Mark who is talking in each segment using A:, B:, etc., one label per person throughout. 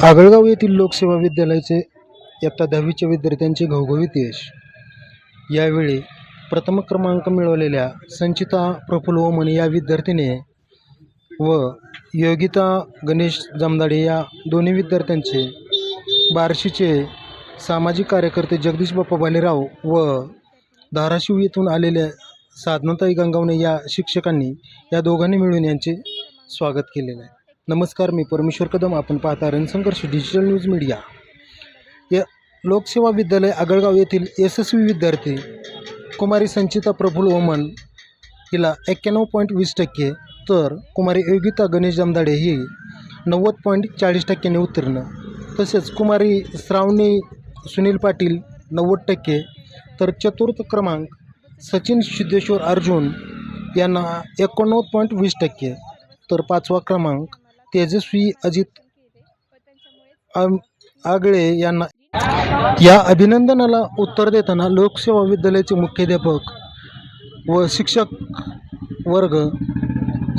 A: आगळगाव येथील लोकसेवा विद्यालयाचे इयत्ता दहावीच्या विद्यार्थ्यांचे घवघवीत यश. यावेळी प्रथम क्रमांक मिळवलेल्या संचिता प्रफुल्ल ओमन या विद्यार्थिनी व योगिता गणेश जमदाडे या दोन्ही विद्यार्थ्यांचे बार्शीचे सामाजिक कार्यकर्ते जगदीश बाप्पा भालेराव व धाराशिव येथून आलेल्या साधनाताई गंगावणे या शिक्षकांनी या दोघांनी मिळून यांचे स्वागत केलेलं आहे. नमस्कार मी परमेश्वर कदम. आपण पाहता रणसंघर्ष डिजिटल न्यूज मीडिया. या लोकसेवा विद्यालय आगळगाव येथील यशस्वी विद्यार्थी कुमारी संचिता प्रफुल ओमन हिला एक्क्याण्णव पॉईंट वीस टक्के तर कुमारी योगिता गणेश जमदाडे ही नव्वद पॉईंट चाळीस टक्क्यांनी उत्तीर्ण. तसेच कुमारी श्रावणी सुनील पाटील नव्वद टक्के तर चतुर्थ क्रमांक सचिन सिद्धेश्वर अर्जुन यांना एकोणनव्वद पॉईंट वीस टक्के तर पाचवा क्रमांक तेजस्वी अजित आम आगळे यांना या अभिनंदनाला उत्तर देताना लोकसेवा विद्यालयाचे मुख्याध्यापक व शिक्षक वर्ग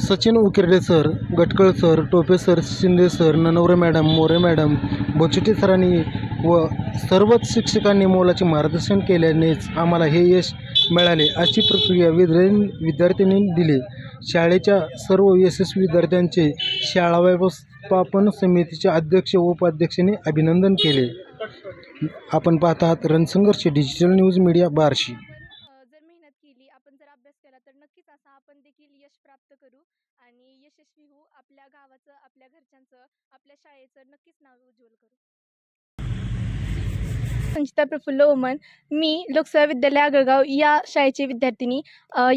A: Sachin Ukirde sir Gatkal sir Tope sir Shinde sir Nanaware madam More madam Bochite सरांनी व सर्वच शिक्षकांनी मोलाचे मार्गदर्शन केल्यानेच आम्हाला हे यश मिळाले अशी प्रक्रिया विद्या विद्यार्थ्यांनी दिली. शाळेच्या सर्व यशस्वी विद्यार्थ्यांचे शाळा व्यवस्थापन समितीचे अध्यक्ष व उपाध्यक्षांनी अभिनंदन केले. आपण पाहत आहात Ransangharsh digital news media Barshi.
B: जर मेहनत केली आपण जर अभ्यास केला तर नक्कीच असा आपण देखील यश प्राप्त करू आणि यशस्वी होऊ आपल्या गावाचं आपल्या घरच्यांचं आपल्या शाळेचं नक्कीच नाव उज्ज्वल करू. संचिता प्रफुल्ल ओमन मी लोकसेवा विद्यालय आगळगाव या शाळेची विद्यार्थिनी.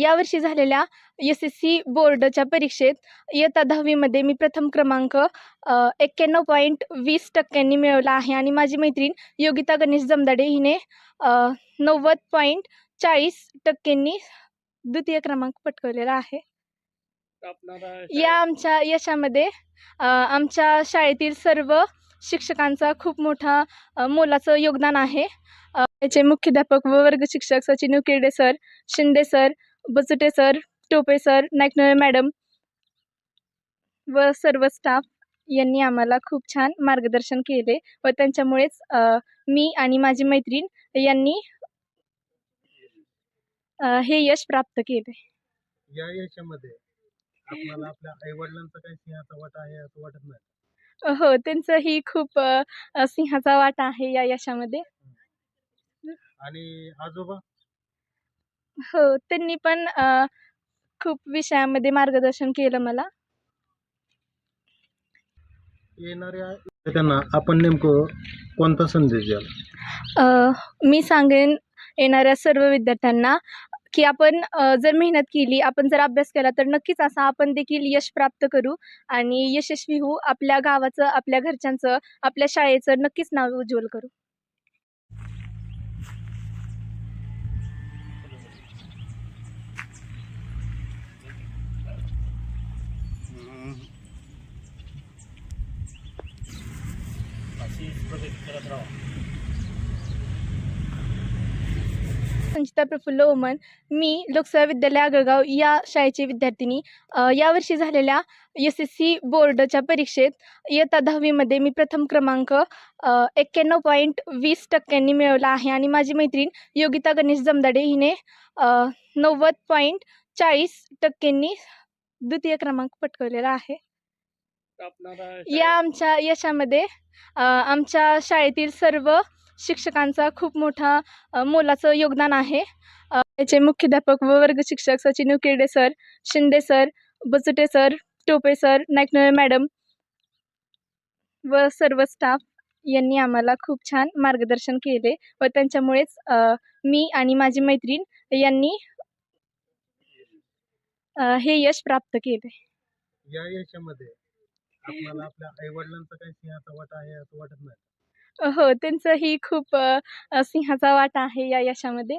B: यावर्षी झालेल्या एस एस सी बोर्डच्या परीक्षेत इयत्ता दहावीमध्ये मी प्रथम क्रमांक एक्क्याण्णव पॉईंट वीस टक्क्यांनी मिळवला आहे. आणि माझी मैत्रीण योगिता गणेश जमदाडे हिने नव्वद पॉईंट चाळीस टक्क्यांनी द्वितीय क्रमांक पटकवलेला आहे. या आमच्या यशामध्ये आमच्या शाळेतील सर्व शिक्षकांचा खूप मोठा मोलाचं योगदान आहे. याचे मुख्याध्यापक व वर्ग शिक्षक Sachin Ukirde sir Shinde sir Bachute sir Tope sir Naiknale madam व सर्व स्टाफ यांनी आम्हाला खूप छान मार्गदर्शन केले व त्यांच्यामुळेच मी आणि माझी मैत्रीण यांनी हे यश प्राप्त केले.
A: या यशामध्ये आपल्याला आपल्या आईवडिलांचा काही सिंहाचा वाटा आहे असं वाटत नाही?
B: हो त्यांचाही खूप अ, सिंहाचा वाटा आहे या यशामध्ये.
A: आणि आजोबा?
B: हो त्यांनी पण अ, खूप विषयामध्ये मार्गदर्शन केलं मला.
A: येणाऱ्या त्यांना आपण नेमकं कोणता संदेश द्याल?
B: अ, मी सांगेन येणाऱ्या सर्व विद्यार्थ्यांना की आपण जर मेहनत केली आपण जर अभ्यास केला तर नक्कीच असा आपण देखील यश प्राप्त करू आणि यशस्वी होऊ आपल्या गावाचं आपल्या घरच्यांचं आपल्या शाळेचं नक्कीच नाव उज्ज्वल करू. संचिता प्रफुल्ल ओमन मी लोकसेवा विद्यालय आगळगाव या शाळेची विद्यार्थिनी. यावर्षी झालेल्या एस एस सी बोर्डच्या परीक्षेत इयत्ता दहावीमध्ये मी प्रथम क्रमांक एक्क्याण्णव पॉईंट वीस टक्क्यांनी मिळवला आहे. आणि माझी मैत्रीण योगिता गणेश जमदाडे हिने नव्वद पॉईंट चाळीस टक्क्यांनी द्वितीय क्रमांक पटकवलेला आहे. या आमच्या यशामध्ये आमच्या शाळेतील सर्व शिक्षकांचा खूप मोठा मोलाचं योगदान आहे. याचे मुख्याध्यापक व वर्ग शिक्षक Sachin Ukirde sir Shinde sir Bachute sir Tope sir Naiknale madam व सर्व स्टाफ यांनी आम्हाला खूप छान मार्गदर्शन केले व त्यांच्यामुळेच मी आणि माझी मैत्रीण यांनी हे यश प्राप्त केले.
A: या यशामध्ये आपल्याला आपल्या आईवडिलांचा काही सिंहाचा वाटा आहे असं वाटत नाही?
B: हो त्यांचाही खूप अ, सिंहाचा वाटा आहे या यशामध्ये.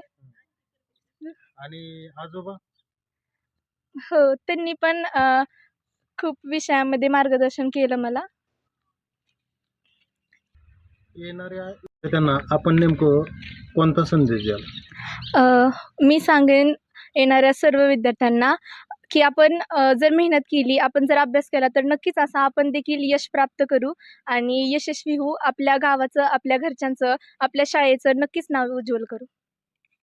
A: आणि आजोबा?
B: हो त्यांनी पण अ, खूप विषयामध्ये मार्गदर्शन केलं मला.
A: येणाऱ्या त्यांना आपण नेमकं कोणता संदेश द्याल?
B: अ, मी सांगेन येणाऱ्या सर्व विद्यार्थ्यांना की आपण जर मेहनत केली आपण जर अभ्यास केला तर नक्कीच असा आपण देखील यश प्राप्त करू आणि यशस्वी होऊ आपल्या गावाचं आपल्या घरच्यांचं आपल्या शाळेचं नक्कीच नाव उज्ज्वल करू.